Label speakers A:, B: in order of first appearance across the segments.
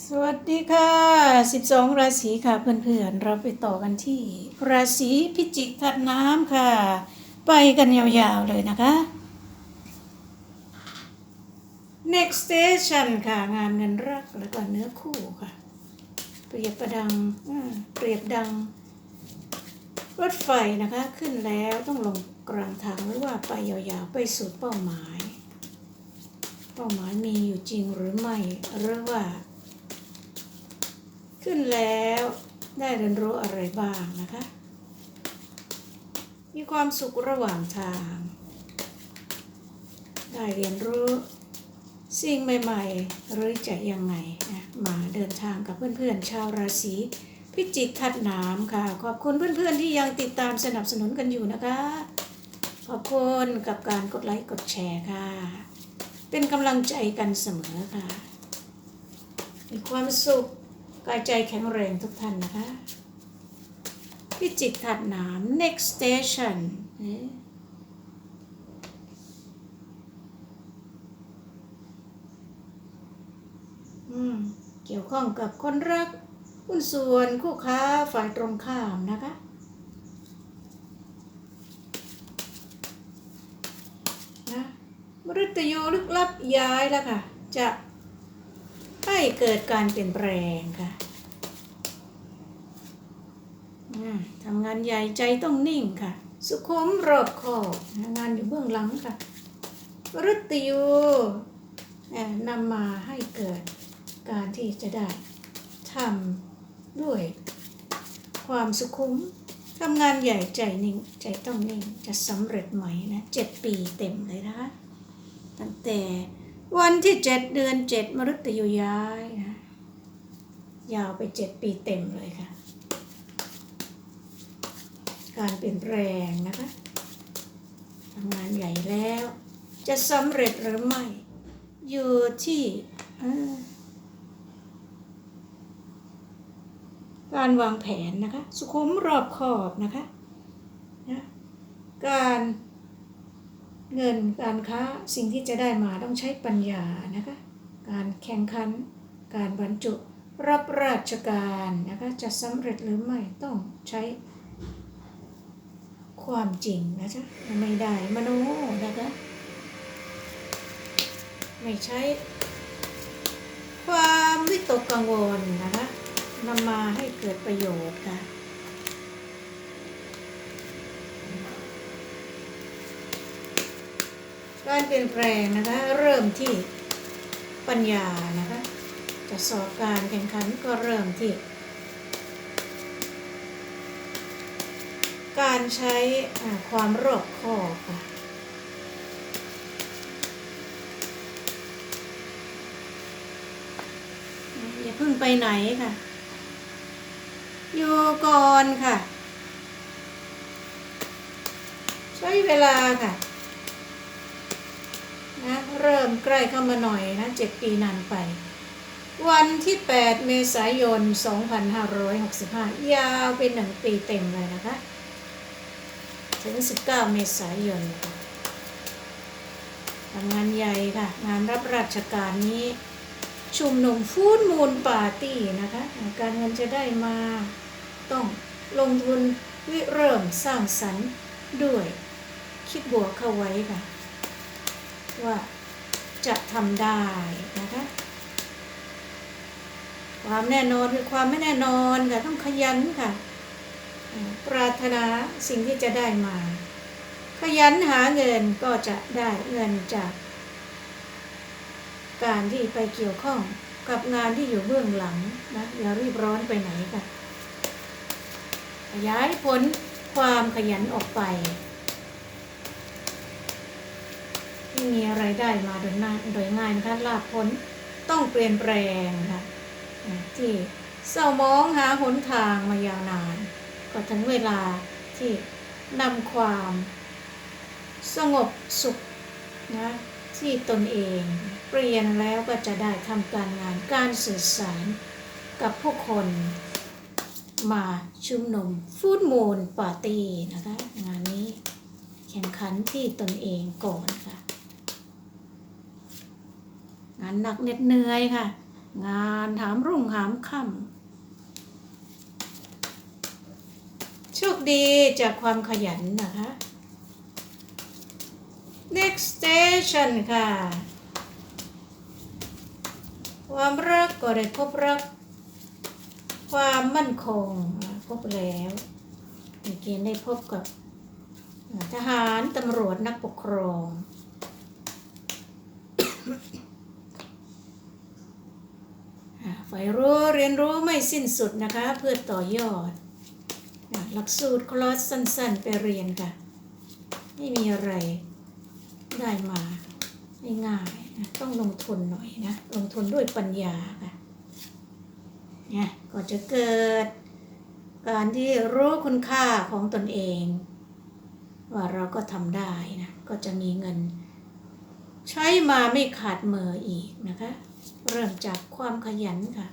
A: สวัสดีค่ะ 12 ราศีค่ะเพื่อนๆ เราไปต่อกันที่ ราศีพิจิกถัดน้ำค่ะ ไปกันยาวๆเลยนะคะ next station ค่ะ งานเงินรักแล้วก็เนื้อคู่ค่ะ เปรียบประดังอ่าเปรียบดัง รถไฟนะคะ ขึ้นแล้วต้องลงกลางทางหรือว่าไปยาวๆ ไปสู่เป้าหมาย เป้าหมายมีอยู่จริงหรือไม่หรือว่า ขึ้นแล้วได้เรียนรู้อะไรบ้างนะคะ มีความสุขระหว่างทาง ได้เรียนรู้สิ่งใหม่ๆ หรือจะยังไงนะมาเดินทางกับเพื่อนๆ ชาวราศีพิจิกทัดน้ำค่ะ ขอบคุณเพื่อนๆ ที่ยังติดตามสนับสนุนกันอยู่นะคะ ขอบคุณกับการกดไลค์กดแชร์ค่ะ เป็นกำลังใจกันเสมอค่ะ มีความสุข กายใจแข็งแรงทุกท่านนะคะพิจิตรถัดหนาม next station เอ๊ะอืมเกี่ยวข้องกับคนรักหุ้นส่วนคู่ค้าฝ่ายตรงข้ามนะคะนะมฤตยูลึกลับย้ายแล้วค่ะ จะให้เกิดการเปลี่ยนแปลงค่ะอืม ทำงานใหญ่ใจต้องนิ่งค่ะ สุขุมรอบคอบงานอยู่เบื้องหลังค่ะมฤตยูนำมาให้เกิดการที่จะได้ทำด้วย ความสุขุมทำงานใหญ่ใจนิ่งใจต้องนิ่งจะสำเร็จไหมนะเจ็ดปีเต็มเลยนะคะตั้งแต่วันที่เจ็ดเดือนเจ็ดมฤตยูย้ายนะยาวไปเจ็ดปีเต็มเลยค่ะ การเปลี่ยนแปลงนะคะทำงานใหญ่แล้ว จะสำเร็จหรือไม่ อยู่ที่การวางแผนนะคะ สุขุมรอบขอบนะคะนะการเงินการค้าสิ่งที่จะได้มาต้องใช้ปัญญานะคะ การแข่งขัน การบรรจุ รับราชการนะคะ จะสำเร็จหรือไม่ต้องใช้ ความจริงนะจ๊ะไม่ได้มโนนะคะไม่ใช้ ความวิตกกังวลนะคะนำมาให้เกิดประโยชน์ค่ะการเปลี่ยนแปลงนะคะเริ่มที่ปัญญานะคะจะสอบการแข่งขันก็เริ่มที่ การใช้ความรอบคอบค่ะอย่าเพิ่งไปไหนค่ะ อยู่ก่อนค่ะ ใช้เวลาค่ะนะเริ่มใกล้เข้ามาหน่อยนะเจ็ดปีนานไป วันที่ 8 เมษายน 2565 ยาวเป็นหนึ่งปีเต็มเลยนะคะ ถึง 19 เมษายนค่ะทำงานใหญ่ค่ะ งานรับราชการนี้ชุมนุมฟูดมูลปาร์ตี้นะคะ การเงินจะได้มาต้องลงทุนวิเริ่มสร้างสรรค์ด้วย คิดบวกเข้าไว้ค่ะ ว่าจะทำได้นะคะ ความแน่นอนคือความไม่แน่นอนค่ะ ต้องขยันค่ะ ปรารถนาสิ่งที่จะได้มา ขยันหาเงินก็จะได้เงินจาก การที่ไปเกี่ยวข้องกับงานที่อยู่เบื้องหลังนะอย่ารีบร้อนไปไหนค่ะขยายผลความขยันออกไปที่มีอะไรายได้มาโดยง่ายโดยง่ายนะคะลาภผลต้องเปลี่ยนแปลงค่ะที่เศร้ามองหาหนทางมายาวนาน ก็ถึงเวลาที่นำความสงบสุขนะที่ตนเองเปลี่ยนแล้วก็จะได้ทำการงานการสื่อสารกับผู้คนมาชุมนุมฟูดมูลปาร์ตี้นะคะ งานนี้แข่งขันที่ตนเองก่อนค่ะ งานหนักเหน็ดเหนื่อยค่ะ งานหามรุ่งหามค่ำ ชคดีจากความขยันนะคะ next station ค่ะ ความรักก็ได้พบรัก ความมั่นคงพบแล้วมีเกณฑ์ได้พบกับทหารตำรวจนักปกครอง ฝ่ายรู้เรียนรู้ไม่สิ้นสุดนะคะ เพื่อต่อยอด หลักสูตรคลอสสั้น ๆ ไปเรียนค่ะ ไม่มีอะไรได้มาง่ายๆนะต้องลงทุนหน่อยนะ ลงทุนด้วยปัญญาค่ะเนี่ยก็จะเกิดการที่รู้คุณค่าของตนเอง ว่าเราก็ทำได้นะ ก็จะมีเงิน ใช้มาไม่ขาดมืออีกนะคะ เริ่มจากความขยันค่ะ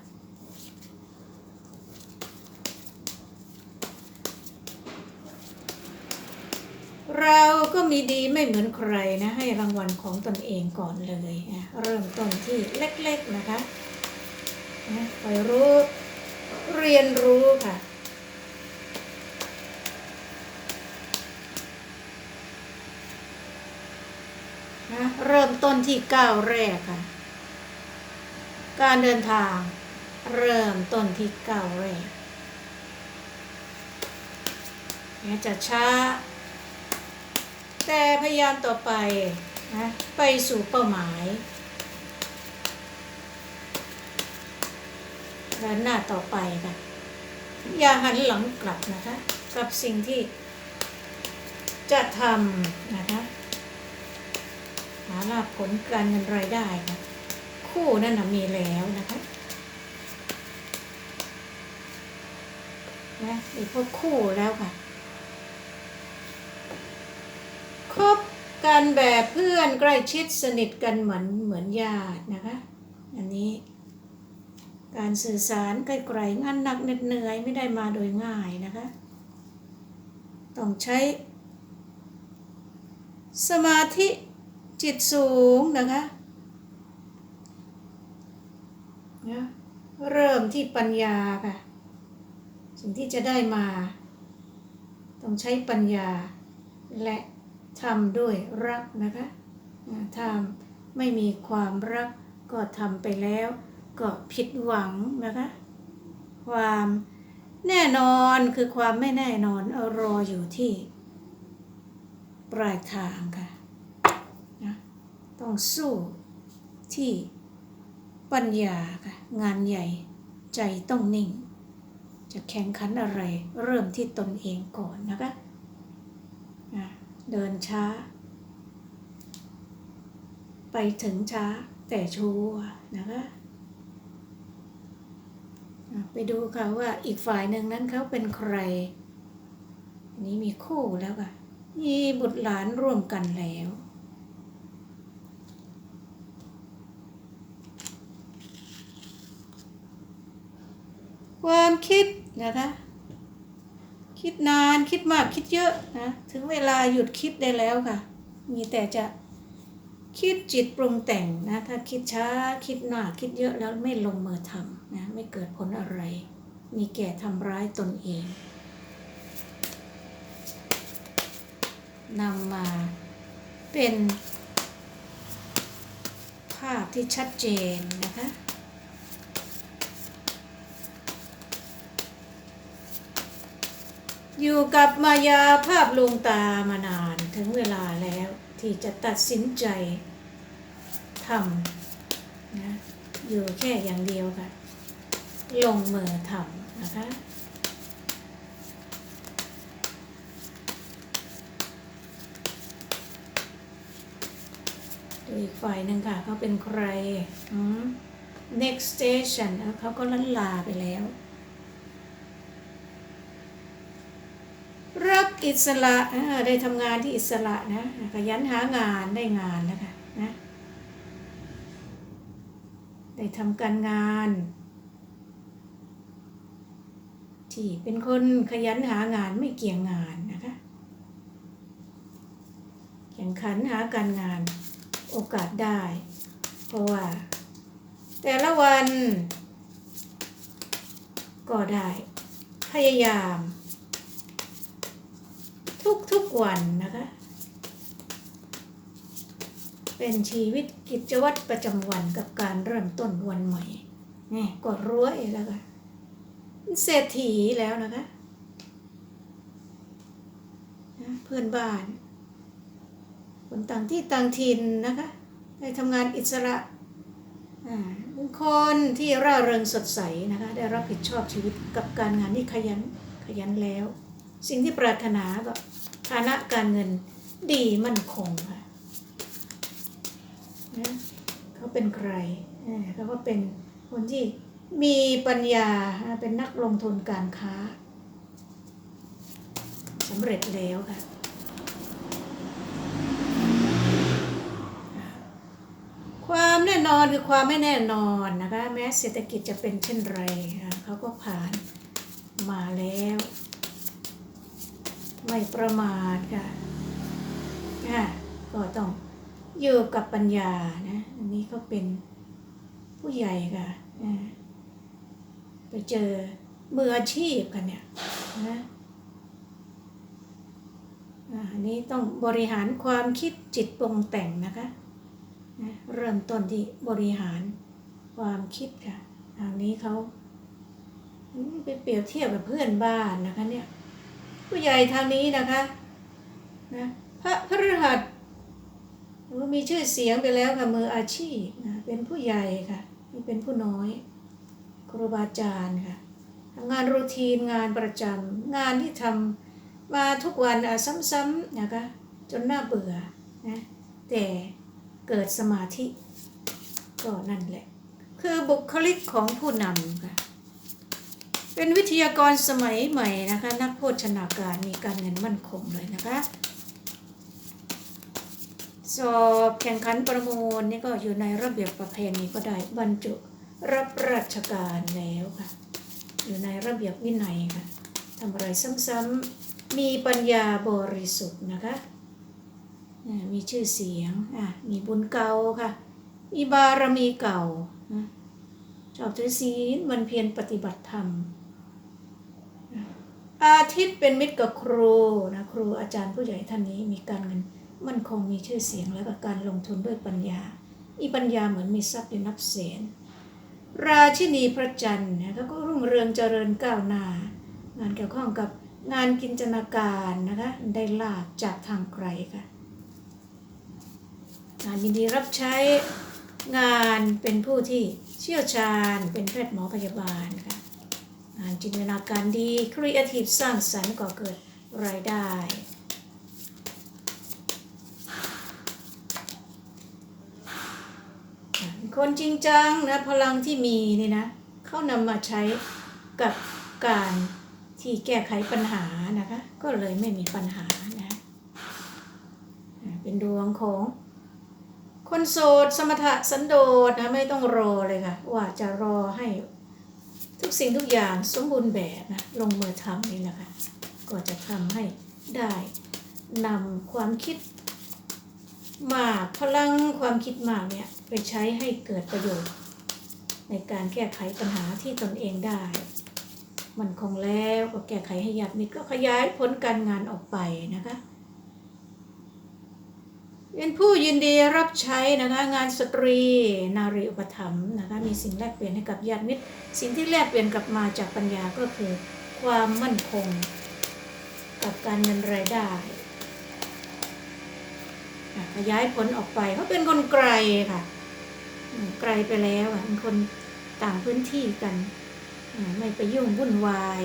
A: เราก็มีดีไม่เหมือนใครนะ ให้รางวัลของตนเองก่อนเลยนะเริ่มต้นที่เล็กๆนะคะนะไปรู้เรียนรู้ค่ะนะเริ่มต้นที่ก้าวแรกค่ะ การเดินทางเริ่มต้นที่ก้าวแรกจะช้า แต่พยายามต่อไปนะไปสู่เป้าหมายเดินหน้าต่อไปค่ะอย่าหันหลังกลับนะคะ กับสิ่งที่จะทำนะคะหาลาภผลการเงินรายได้ค่ะคู่นั่นนะมีแล้วนะคะนะมีพวกคู่แล้วค่ะ คบ กันแบบเพื่อนใกล้ชิดสนิทกันเหมือนเหมือนญาตินะคะ อันนี้การสื่อสารไกลๆงานหนักเหน็ดเหนื่อยไม่ได้มาโดยง่ายนะคะ ต้องใช้ สมาธิจิตสูงนะคะนะเริ่มที่ปัญญาค่ะ สิ่งที่จะได้มา ต้องใช้ปัญญาและ ทำด้วยรักนะคะอ่าถ้าไม่มีความรักก็ทำไปแล้ว ก็ผิดหวังนะคะ ความแน่นอนคือความไม่แน่นอนเอารออยู่ที่ ปลายทางค่ะนะต้องสู้ที่ปัญญาค่ะงานใหญ่ใจต้องนิ่ง จะแข่งขันอะไรเริ่มที่ตนเองก่อนนะคะ เดินช้า ไปถึงช้าแต่ชัวร์นะคะไปดูค่ะว่าอีกฝ่ายหนึ่งนั้นเขาเป็นใครนนี้มีคู่แล้วค่ะมีบุตรหลานร่วมกันแล้วความคิดนะคะ คิดนานคิดมากคิดเยอะนะถึงเวลาหยุดคิดได้แล้วค่ะ มีแต่จะคิดจิตปรุงแต่งนะถ้าคิดช้าคิดหนาคิดเยอะแล้วไม่ลงมือทำนะไม่เกิดผลอะไร มีแก่ทำร้ายตนเองนำมาเป็นภาพที่ชัดเจนนะคะ อยู่กับมายาภาพลวงตามานานถึงเวลาแล้วที่จะตัดสินใจทำนะอยู่แค่อย่างเดียวค่ะ ลงมือทำนะคะดูอีกฝ่ายหนึ่งค่ะเขาเป็นใครอืม next station เขาก็ลันลาไปแล้ว รัก อิสระได้ทำงานที่อิสระนะขยันหางานได้งานนะคะนะได้ทำการงาน ที่เป็นคนขยันหางานไม่เกี่ยงงานนะคะแข่งขันหาการงานโอกาสได้ เพราะว่า แต่ละวัน ก็ได้ พยายาม วันนะคะ เป็นชีวิตกิจวัตรประจำวันกับการเริ่มต้นวันใหม่นี่ก็รวยแล้วก็เศรษฐีแล้วนะคะเพื่อนบ้าน คนต่างที่ต่างถิ่นนะคะได้ทำงานอิสระอ่าเป็นคนที่ร่าเริงสดใสนะคะ ได้รับผิดชอบชีวิตกับการงานที่ขยันขยันแล้ว สิ่งที่ปรารถนาก็ ฐานะการเงินดีมั่นคงค่ะนะเขาเป็นใครเขาก็เป็นคนที่มีปัญญาอ่าเป็นนักลงทุนการค้าสำเร็จแล้วค่ะความแน่นอนคือความไม่แน่นอนนะคะ แม้เศรษฐกิจจะเป็นเช่นไรค่ะเขาก็ผ่านมาแล้ว ไม่ประมาทค่ะค่ะก็ต้องอยู่กับปัญญานะ อันนี้ก็เป็นผู้ใหญ่ค่ะไปเจอมืออาชีพกันเนี่ยนะอันนี้ต้องบริหารความคิดจิตปรุงแต่งนะคะนะเริ่มต้นที่บริหารความคิดค่ะทางนี้เขาไปเปรียบเทียบกับเพื่อนบ้านนะคะเนี่ย ผู้ใหญ่ทางนี้นะคะนะพระพฤหัสมีชื่อเสียงไปแล้วค่ะมืออาชีพนะเป็นผู้ใหญ่ค่ะนี่เป็นผู้น้อยครูบาอาจารย์ค่ะทำงานรูทีนงานประจำงานที่ทำมาทุกวันซ้ำๆนะคะจนน่าเบื่อนะแต่เกิดสมาธิก็นั่นแหละ คือบุคลิกของผู้นำค่ะ เป็นวิทยากรสมัยใหม่นะคะ นักโภชนาการมีการเงินมั่นคงเลยนะคะ สอบแข่งขันประมูลนี่ก็อยู่ในระเบียบประเพณีก็ได้บรรจุรับราชการแล้วค่ะ อยู่ในระเบียบวินัยค่ะทำอะไรซ้ำๆมีปัญญาบริสุทธิ์นะคะมีชื่อเสียงอะมีบุญเก่าค่ะ มีบารมีเก่านะชอบถือศีลมันเพียรปฏิบัติธรรม อาทิตย์เป็นมิตรกับครูนะครูอาจารย์ผู้ใหญ่ท่านนี้มีการเงินมั่นคงมีชื่อเสียงแล้วก็การลงทุนด้วยปัญญา อีปัญญาเหมือนมีทรัพย์อยู่นับแสน ราชินีพระจันทร์นะเขาก็รุ่งเรืองเจริญก้าวหน้า งานเกี่ยวข้องกับงานกินจนาการนะคะได้ลาบจากทางไกลค่ะงานยินดีรับใช้งานเป็นผู้ที่เชี่ยวชาญเป็นแพทย์หมอพยาบาลค่ะ จินตนาการดีครีเอทีฟสร้างสรรค์ก่อเกิดรายได้ คนจริงจังนะพลังที่มีนี่นะเขานำมาใช้กับการที่แก้ไขปัญหานะคะ ก็เลยไม่มีปัญหานะเป็นดวงของคนโสดสมถะสันโดษนะไม่ต้องรอเลยค่ะ ว่าจะรอให้ ทุกสิ่งทุกอย่างสมบูรณ์แบบนะลงมือทำนี่แหละค่ะก็จะทำให้ได้นำความคิดมากพลังความคิดมากเนี่ยไปใช้ให้เกิดประโยชน์ ในการแก้ไขปัญหาที่ตนเองได้ มันคงแล้วก็แก้ไขให้ญาติมิตรก็ขยายผลการงานออกไปนะคะ เป็นผู้ยินดีรับใช้นะคะงานสตรีนารีอุปถัมภ์นะคะมีสิ่งแลกเปลี่ยนให้กับญาติมิตร สิ่งที่แลกเปลี่ยนกลับมาจากปัญญาก็คือ ความมั่นคง กับการเงินรายได้ขยายผลออกไปเขาเป็นคนไกลค่ะไกลไปแล้วอะเป็นคนต่างพื้นที่กัน ไม่ไปยุ่งวุ่นวาย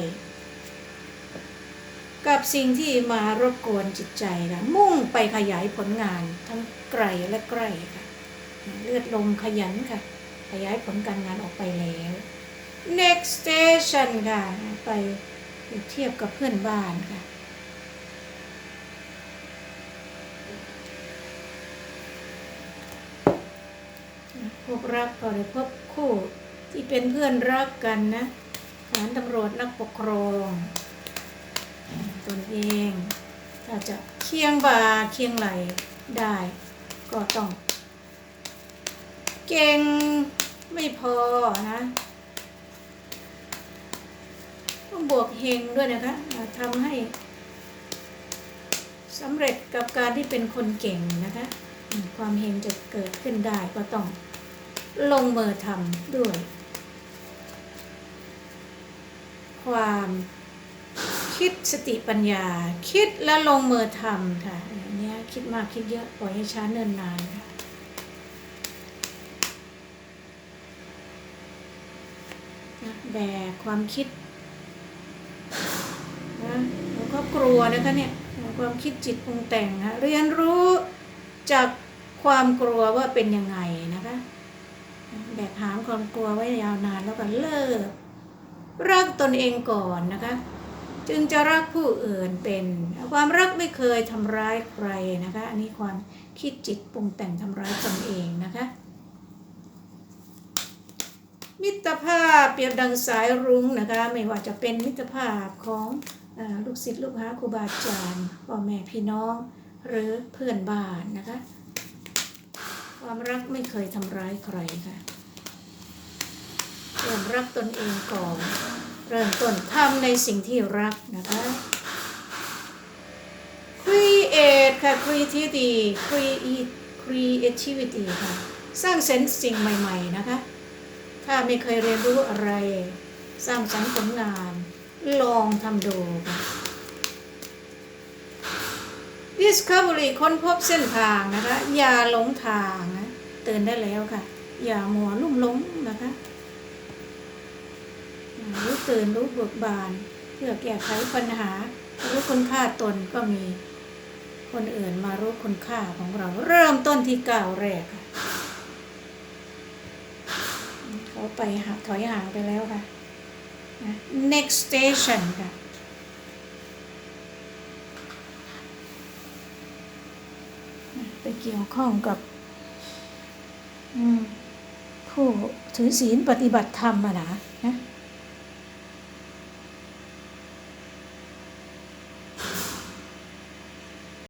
A: กับสิ่งที่มารบกวนจิตใจค่ะมุ่งไปขยายผลงานทั้งไกลและใกล้ค่ะ เลือดลมขยันค่ะ ขยายผลการงานออกไปแล้ว next station ค่ะ ไปเทียบกับเพื่อนบ้านค่ะพบรักก็ได้พบคู่ที่เป็นเพื่อนรักกันนะทหารตำรวจนักปกครอง ตนเอง ถ้าจะเคียงบ่าเคียงไหลได้ ก็ต้อง เก่งไม่พอนะต้องบวกเฮงด้วยนะคะทำให้สำเร็จกับการที่เป็นคนเก่งนะคะ ความเฮงจะเกิดขึ้นได้ก็ต้องลงมือทำด้วย ความ คิดสติปัญญา คิดและลงมือทำค่ะอันเนี้ยคิดมากคิดเยอะปล่อยให้ช้าเนินนานค่ะนะแบกความคิดนะแล้วก็กลัวนะคะเนี่ยความคิดจิตปรุงแต่งนะเรียนรู้จากความกลัวว่าเป็นยังไงนะคะแบกหามความกลัวไว้ยาวนานแล้วก็เลิกรักตนเองก่อนนะคะ จึงจะรักผู้อื่นเป็น ความรักไม่เคยทำร้ายใครนะคะ อันนี้ความคิดจิตปรุงแต่งทำร้ายตนเองนะคะ มิตรภาพเปรียบดังสายรุ้งนะคะ ไม่ว่าจะเป็นมิตรภาพของอลูกศิษย์ลูกหาครูบาอาจารย์พ่อแม่พี่น้องหรือเพื่อนบ้านนะคะ ความรักไม่เคยทำร้ายใครค่ะเริ่มรักตนเองก่อน เริ่มต้นทำในสิ่งที่รักนะคะ create ค่ะ creativity create creativity ค่ะ สร้างสรรค์สิ่งใหม่ๆนะคะ ถ้าไม่เคยเรียนรู้อะไร สร้างสรรค์ผลงาน ลองทำดูค่ะ Discovery ค้นพบเส้นทางนะคะ อย่าหลงทางนะ เตือนได้แล้วค่ะ อย่ามัวลุ่มหลงนะคะ รู้ตื่นรู้เบิกบาน เพื่อแก้ไขปัญหา รู้คุณค่าตนก็มี คนอื่นมารู้คุณค่าของเรา เริ่มต้นที่ก้าวแรกค่ะเขาไปหาถอยห่างไปแล้วค่ะนะ next station ค่ะไปเกี่ยวข้องกับผู้ถือศีลปฏิบัติธรรมอะนะนะ